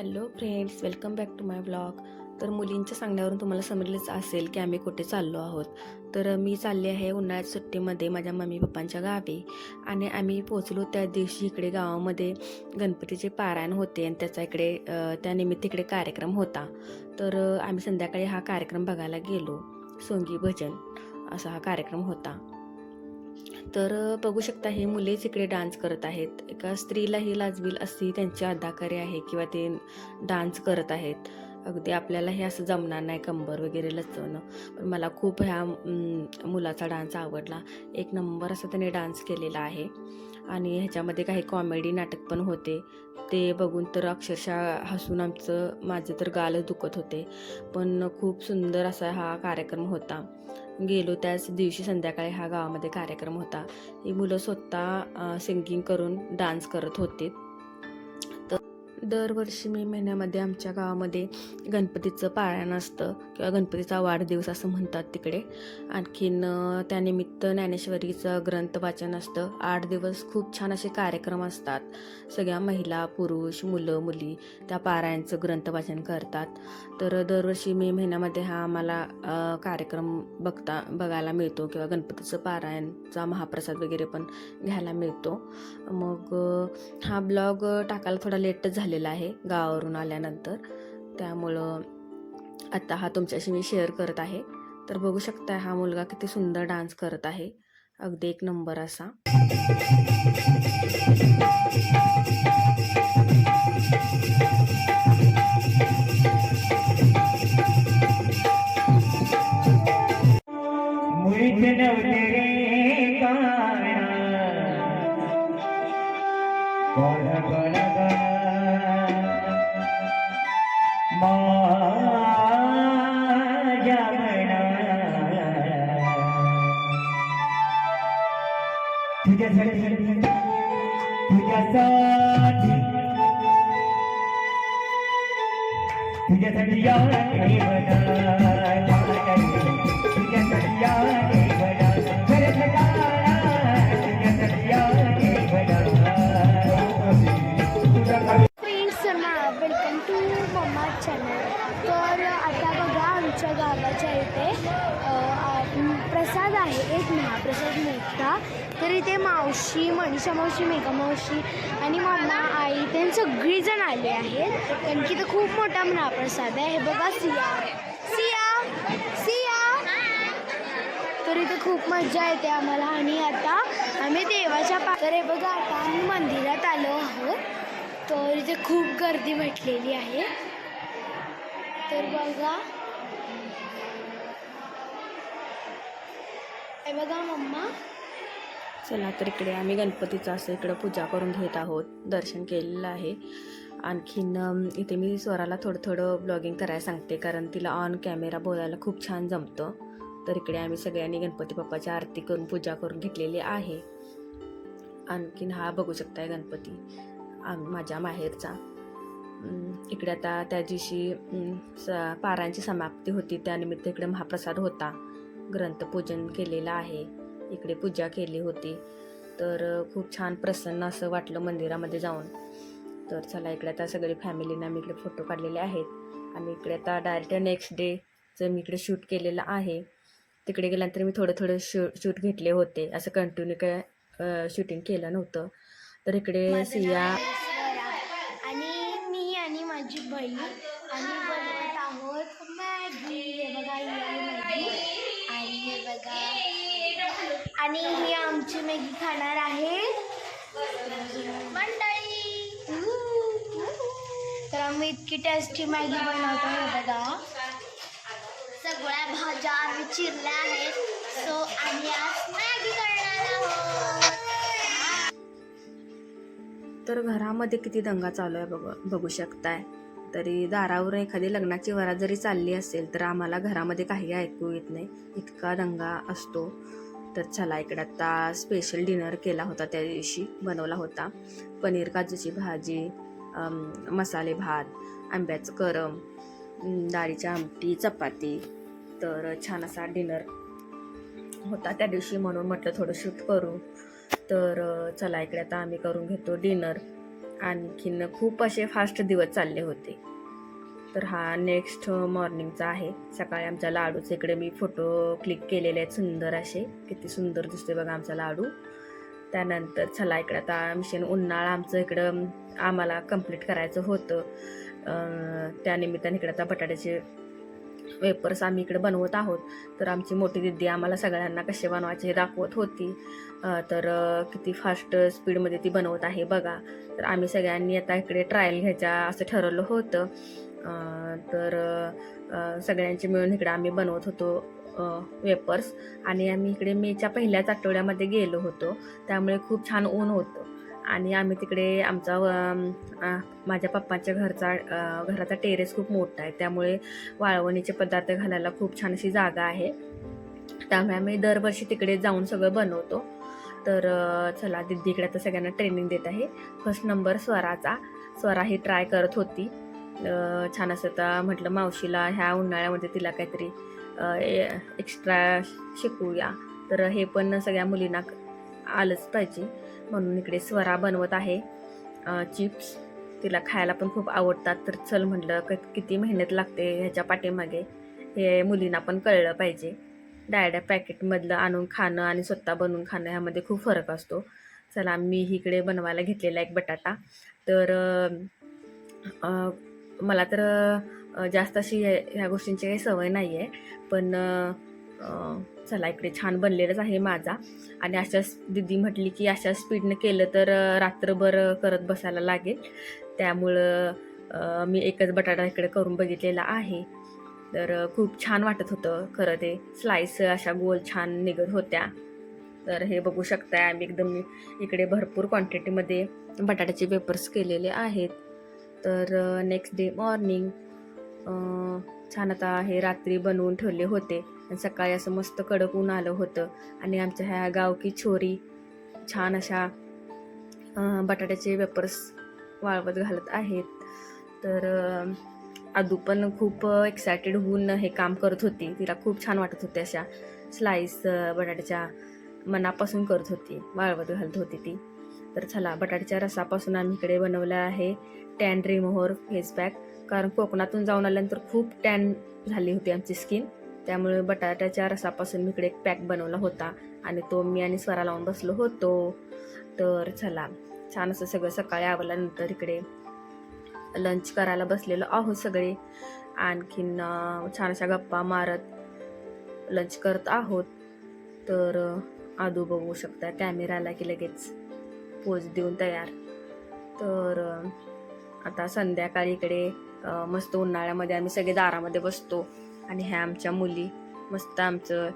Hello friends welcome back to my blog. तर मुलींच्या सांगण्यावरून तुम्हाला समजलेच असेल की आम्ही कुठे चाललो आहोत. तर मी चालले आहे उन्हाळ्यात सुट्टीमध्ये माझ्या मम्मी पप्पांच्या गावी आणि आम्ही पोचलो त्या दिवशी इकडे गावामध्ये गणपतीचे पारायण होते आणि त्याचा इकडे त्यानिमित्त इकडे कार्यक्रम होता. तर आम्ही संध्याकाळी हा कार्यक्रम बघायला गेलो. सोंगी भजन असा हा कार्यक्रम होता. तर बघू शकता हे मुलेच इकडे डान्स करत आहेत. एका स्त्रीलाही लाजवील अशी त्यांची अदाकारी आहे किंवा ते डान्स करत आहेत. अगदी आपल्याला हे असं जमणार नाही कंबर वगैरे लचवणं. पण मला खूप ह्या मुलाचा डान्स आवडला. एक नंबर असा त्याने डान्स केलेला आहे. आणि ह्याच्यामध्ये काही कॉमेडी नाटक पण होते. ते बघून तर अक्षरशः हसून आमचं माझं तर गालच दुखत होते. पण खूप सुंदर असा हा कार्यक्रम होता. गेलो त्याच दिवशी संध्याकाळी हा गावामध्ये कार्यक्रम होता. ही मुलं स्वतः सिंगिंग करून डान्स करत होते. दरवर्षी मे महिन्यामध्ये आमच्या गावामध्ये गणपतीचं पारायण असतं किंवा गणपतीचा वाढदिवस असं म्हणतात तिकडे. आणखीन त्यानिमित्त ज्ञानेश्वरीचं ग्रंथ वाचन असतं. आठ दिवस खूप छान असे कार्यक्रम असतात. सगळ्या महिला पुरुष मुलं मुली त्या पारायणचं ग्रंथ वाचन करतात. तर दरवर्षी मे महिन्यामध्ये हा आम्हाला कार्यक्रम बघता बघायला मिळतो किंवा गणपतीचं पारायणचा महाप्रसाद वगैरे पण घ्यायला मिळतो. मग हा ब्लॉग टाकायला थोडा लेटच झालेला आहे गावावरून आल्यानंतर. त्यामुळं आता हा तुमच्याशी मी शेअर करत आहे. तर बघू शकता हा मुलगा किती सुंदर डान्स करत आहे. अगदी एक नंबर असा. तर आता बघा आमच्या गावाच्या इथे प्रसाद आहे एक महाप्रसाद मोठा तर इथे मावशी मनीषा मावशी मेघा मावशी आणि मम्मा सगळीजण आले आहेत. कारण की इथं खूप मोठा महाप्रसाद आहे. हे बघा सिया. सिया सिया. तर इथे खूप मजा येते आम्हाला. आणि आता आम्ही देवाच्या पात्र तर हे बघा आता आम्ही मंदिरात आलो आहोत. तर इथे खूप गर्दी भेटलेली आहे. तर बघा. हे बघा मम्मा. चला तर इकडे आम्ही गणपतीचं असं इकडं पूजा करून घेत आहोत. दर्शन केलेलं आहे. आणखीन इथे मी स्वराला थोडं थोडं ब्लॉगिंग करायला सांगते कारण तिला ऑन कॅमेरा बोलायला खूप छान जमतं. तर इकडे आम्ही सगळ्यांनी गणपती बाप्पाची आरती करून पूजा करून घेतलेली आहे. आणखीन हा बघू शकताय गणपती आम माझ्या माहेरचा. इकडे आता त्या दिवशी स पारांची समाप्ती होती त्यानिमित्त इकडे महाप्रसाद होता. ग्रंथपूजन केलेलं आहे. इकडे पूजा केली होती. तर खूप छान प्रसन्न असं वाटलं मंदिरामध्ये जाऊन. तर चला इकडे आता सगळे फॅमिलीने आम्ही इकडे फोटो काढलेले आहेत. आणि इकडे आता डायरेक्ट नेक्स्ट डेचं मी इकडे शूट केलेलं आहे. तिकडे गेल्यानंतर मी थोडं थोडं शू शूट घेतले होते. असं कंटिन्यू काय शूटिंग केलं नव्हतं. तर इकडे सिया. आणि मी आणि माझी बहीण आणि ही आमची मॅगी खाणार आहे. मंडळी. तर आम्ही इतकी टेस्टी मॅगी बनवतो हे बघा. सगळ्या भाज्या आम्ही चिरल्या आहेत. सो आम्ही आज मॅगी करणार आहोत. तर घरामध्ये किती दंगा चालू आहे बघ बघू शकताय. तरी दारावर एखादी लग्नाची वरात जरी चालली असेल तर आम्हाला घरामध्ये काही ऐकू येत नाही. इतका दंगा असतो. तर चला इकडे आता स्पेशल डिनर केला होता त्या दिवशी बनवला होता. पनीर काजूची भाजी मसाले भात आंब्याचं करम डाळीची आमटी चपाती. तर छान असा डिनर होता त्या दिवशी म्हणून म्हटलं थोडं शूट करू. तर चला इकडे आता आम्ही करून घेतो डिनर आणखीन खूप असे फास्ट दिवस चालले होते. तर हा नेक्स्ट मॉर्निंगचा आहे. सकाळी आमच्या लाडूचे इकडे मी फोटो क्लिक केलेले आहेत सुंदर असे. किती सुंदर दिसते बघा आमचा लाडू. त्यानंतर चला इकडं आता मिशन उन्हाळा आमचं इकडं आम्हाला कंप्लीट करायचं होतं. त्यानिमित्ताने इकडं आता बटाट्याचे वेपर्स आम्ही इकडे बनवत आहोत. तर आमची मोठी दिदी आम्हाला सगळ्यांना कसे बनवायचे हे दाखवत होती. तर किती फास्ट स्पीडमध्ये ती बनवत आहे बघा. तर आम्ही सगळ्यांनी आता इकडे ट्रायल घ्यायच्या असं ठरवलं होतं. तर सगळ्यांचे मिळून इकडे आम्ही बनवत होतो वेपर्स आणि आम्ही इकडे मेच्या पहिल्याच आठवड्यामध्ये गेलो होतो. त्यामुळे खूप छान ऊन होतं. आणि आम्ही तिकडे आमचा माझ्या पप्पांच्या घरचा घराचा टेरेस खूप मोठा आहे. त्यामुळे वाळवणीचे पदार्थ घालायला खूप छान अशी जागा आहे. त्यामुळे आम्ही दरवर्षी तिकडे जाऊन सगळं बनवतो. तर चला दिदी इकडे आता सगळ्यांना ट्रेनिंग देत आहे. फर्स्ट नंबर स्वराचा. स्वरा ही ट्राय करत होती. छान असं आता म्हटलं मावशीला ह्या उन्हाळ्यामध्ये तिला काहीतरी एक्स्ट्रा शिकूया तर हे पण सगळ्या मुलींना आलंच पाहिजे. म्हणून इकडे स्वरा बनवत आहे. चिप्स. तिला खायला पण खूप आवडतात. तर चल म्हटलं क किती मेहनत लागते ह्याच्या पाठीमागे? हे मुलींना पण कळलं पाहिजे. डायरेक्ट पॅकेटमधलं आणून खाणं आणि स्वतः बनवून खाणं ह्यामध्ये खूप फरक असतो. चला मी इकडे बनवायला घेतलेला एक बटाटा. तर मला तर जास्त अशी ह्या ह्या गोष्टींची काही सवय नाही आहे पण चला इकडे छान बनलेलंच आहे माझा. आणि अशाच दिदी म्हटली की अशा स्पीडनं केलं तर रात्रभर करत बसायला लागेल. त्यामुळं मी एकच बटाटा इकडे करून बघितलेला आहे. तर खूप छान वाटत होतं खरं ते. स्लाइस अशा गोल छान निघत होत्या. तर हे बघू शकताय आम्ही एकदम इकडे भरपूर क्वांटिटीमध्ये बटाट्याचे वेपर्स केलेले आहेत. तर नेक्स्ट डे मॉर्निंग छान आता हे रात्री बनवून ठेवले होते. आणि सकाळी असं मस्त कडक ऊन आलं होतं. आणि आमच्या ह्या गावकी छोरी छान अशा बटाट्याचे वेपर्स वाळवत घालत आहेत. तर आदू पण खूप एक्सायटेड होऊन हे काम करत होती. तिला खूप छान वाटत होते अशा स्लाईस बटाट्याच्या मनापासून करत होती. वाळवत घालत होती ती. तर चला बटाट्याच्या रसापासून आम्ही इकडे बनवलं आहे टॅन रिमोव्हर फेस पॅक. कारण कोकणातून जाऊन आल्यानंतर खूप टॅन झाली होती आमची स्किन. त्यामुळे बटाट्याच्या रसापासून मी इकडे एक पॅक बनवला होता आणि तो मी आणि स्वरा लावून बसलो होतो. तर चला छान असं सगळं सकाळी आवरल्यानंतर इकडे लंच करायला बसलेलो आहोत सगळे. आणखीन छान अशा गप्पा मारत लंच करत आहोत. तर आदू बघू शकता कॅमेराला की लगेच. पोज देऊन तयार. तर आता संध्याकाळी इकडे मस्त उन्हाळ्यामध्ये आम्ही सगळे दारामध्ये बसतो. आणि ह्या आमच्या मुली मस्त आमचं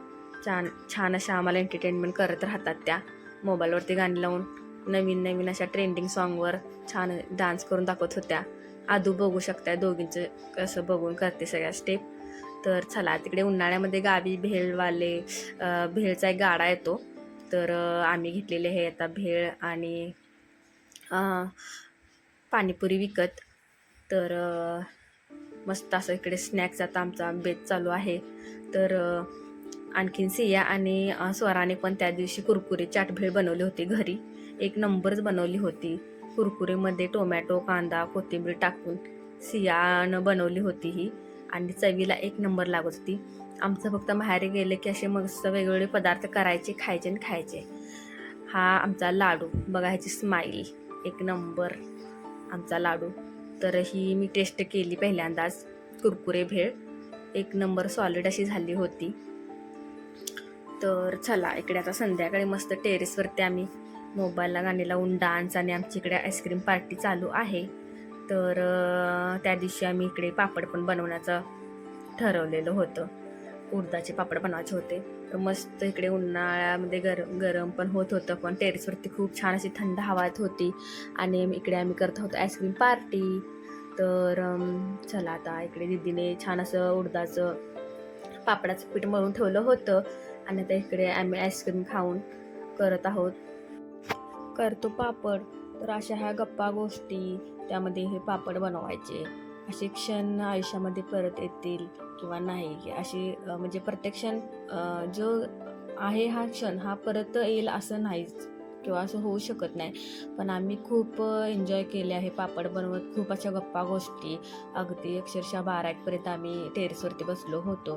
छान छान अशा आम्हाला एंटरटेनमेंट करत राहतात त्या. मोबाईलवरती गाणी लावून नवीन नवीन अशा ट्रेंडिंग सॉन्गवर छान डान्स करून दाखवत होत्या. आदू बघू शकताय दोघींचं कसं बघून करते सगळ्या स्टेप तर चला तिकडे उन्हाळ्यामध्ये गावी भेळवाले भेळचा एक गाडा येतो. तर आम्ही घेतलेले आहे आता भेळ आणि पाणीपुरी विकत. तर मस्त असं इकडे स्नॅक्स आता आमचा बेत चालू आहे. तर आणखीन सिया आणि स्वराने पण त्या दिवशी कुरकुरे चाट भेळ बनवली होती घरी. एक नंबरच बनवली होती. कुरकुरेमध्ये टोमॅटो कांदा कोथिंबीर टाकून सियानं बनवली होती ही. आणि चवीला एक नंबर लागत होती. आमचं फक्त बाहेर गेले की असे मस्त वेगवेगळे पदार्थ करायचे खायचे आणि खायचे. हा आमचा लाडू. बघा ह्याची स्माईल एक नंबर आमचा लाडू. तर ही मी टेस्ट केली पहिल्यांदाच. कुरकुरे भेळ. एक नंबर सॉलिड अशी झाली होती. तर चला इकडे आता संध्याकाळी मस्त टेरेसवरती आम्ही मोबाईलला गाणी लावून डान्स आणि आमची इकडे आईस्क्रीम पार्टी चालू आहे. तर त्या दिवशी आम्ही इकडे पापड पण बनवण्याचं ठरवलेलं होतं. उडदाचे पापड बनवायचे होते. तर मस्त इकडे उन्हाळ्यामध्ये गरम गरम पण होत होतं पण टेरेसवरती खूप छान अशी थंड हवा येत होती. आणि इकडे आम्ही करत होतो आईस्क्रीम पार्टी तर चला आता इकडे दीदीने छान असं उडदाचं पापडाचं पीठ मळून ठेवलं होतं. आणि आता इकडे आम्ही आईस्क्रीम खाऊन करत आहोत. करतो पापड. तर अशा ह्या गप्पा गोष्टी त्यामध्ये हे पापड बनवायचे. असे क्षण आयुष्यामध्ये परत येतील किंवा नाही अशी म्हणजे प्रत्येक क्षण जो आहे हा क्षण हा परत येईल असं नाहीच किंवा असं होऊ शकत नाही. पण आम्ही खूप एन्जॉय केले आहे पापड बनवत खूप अशा गप्पा गोष्टी. अगदी अक्षरशः बारा एकपर्यंत आम्ही टेरेसवरती बसलो होतो.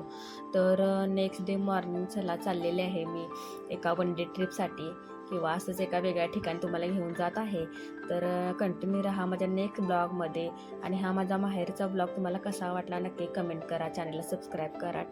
तर नेक्स्ट डे मॉर्निंग चला चाललेले आहे मी एका वन डे ट्रिपसाठी किंवा असंच एका वेगळ्या ठिकाणी तुम्हाला घेऊन जात आहे तर कंटिन्यू राहा माझ्या नेक्स्ट ब्लॉगमध्ये आणि हा माझा माहेरचा ब्लॉग तुम्हाला कसा वाटला नक्की कमेंट करा. चॅनलला सबस्क्राईब करा.